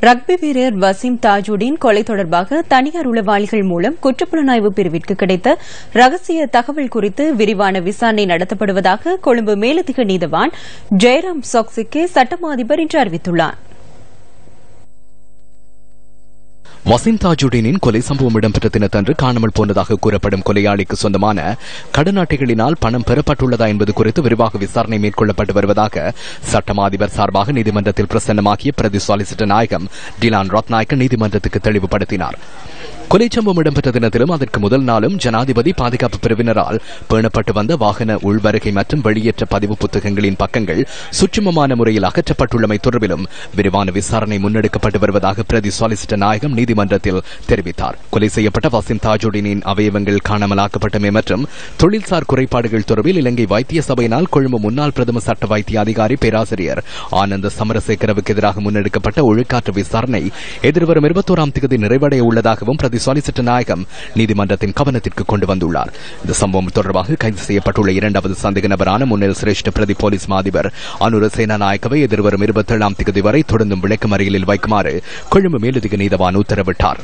Rugby வீரர் வசீம் தாஜுடீன் கொலை தொடர்பாக தனியார் உளவாளிகள் மூலம் குற்றப்புலனாய்வு பிரிவிற்கு கிடைத்த ரகசிய தகவல் குறித்து விரிவான விசாரணை நடத்தப்படுவதாக கொழும்பு மேலதிக நீதவான் ஜெயராம் சாக்சிக்கு சட்டமா அதிபர் இன்று அறிவித்துள்ளார். வசீம் தாஜுடீனின் கொலை சம்பவம் இடம்பெற்ற தினத்தன்று காணாமல் போனதாக கூறப்படும் கொலையாளிக்கு சொந்தமான கடன் அட்டைகளினால் பணம் பெறப்பட்டுள்ளதா என்பது குறித்து விரிவாக விசாரணை மேற்கொள்ளப்பட்டு வருவதாக சட்டம் அதிபர் சார்பாக நீதிமன்றத்தில் பிரசன்னமாகிய பிரதி சாலிசிட்டர் நாயகம் டிலான் ரத்நாயக்க நீதிமன்றத்துக்கு தெளிவுபடுத்தினார். கொலை சம்பவம் இடம்பெற்ற தினத்திலும் அதற்கு முதல் நாளும் ஜனாதிபதி பாதுகாப்பு பிரிவினரால் பேணப்பட்டு வந்த வாகன உள்வருகை மற்றும் வெளியேற்ற பதிவு புத்தகங்களின் பக்கங்கள் சுற்றுமமான முறையில் அகற்றப்பட்டுள்ளமை தொடர்பிலும் விரிவான விசாரணை முன்னெடுக்கப்பட்டு வருவதாக பிரதி சாலிசிட்டர் நாயகம் நீதிமன்றத்தில் தெரிவித்தார். கொலை செய்யப்பட்ட வசிம் தாஜுடினின் அவயவங்கள் காணாமலாக்கப்பட்டமை மற்றும் தொழில்சார் குறைபாடுகள் தொடர்பில் இலங்கை வைத்திய சபையினால் கொழும்பு முன்னாள் பிரதம சட்ட வைத்திய அதிகாரி பேராசிரியர் ஆனந்த சமரசேகரவுக்கு எதிராக முன்னெடுக்கப்பட்ட ஒழுக்காற்று விசாரணை எதிர்வரும் இருபத்தோராம் தேதி நிறைவடைய உள்ளதாகவும் பிரதி சொலிசிட்டர் நாயகம் நீதிமன்றத்தின் கவனத்திற்கு கொண்டு வந்துள்ளார். இந்த சம்பவம் தொடர்பாக கைது செய்யப்பட்டுள்ள இரண்டாவது சந்தேக நபரான முன்னாள் சிரேஷ்ட பிரதி போலீஸ் மாதிபர் அனுர சேனா எதிர்வரும் இருபத்தேழாம் தேதி வரை தொடர்ந்தும் விளக்கமறியலில் வைக்குமாறு கொழும்பு மேலதிக நீதவான் உத்தரவிட்டார்.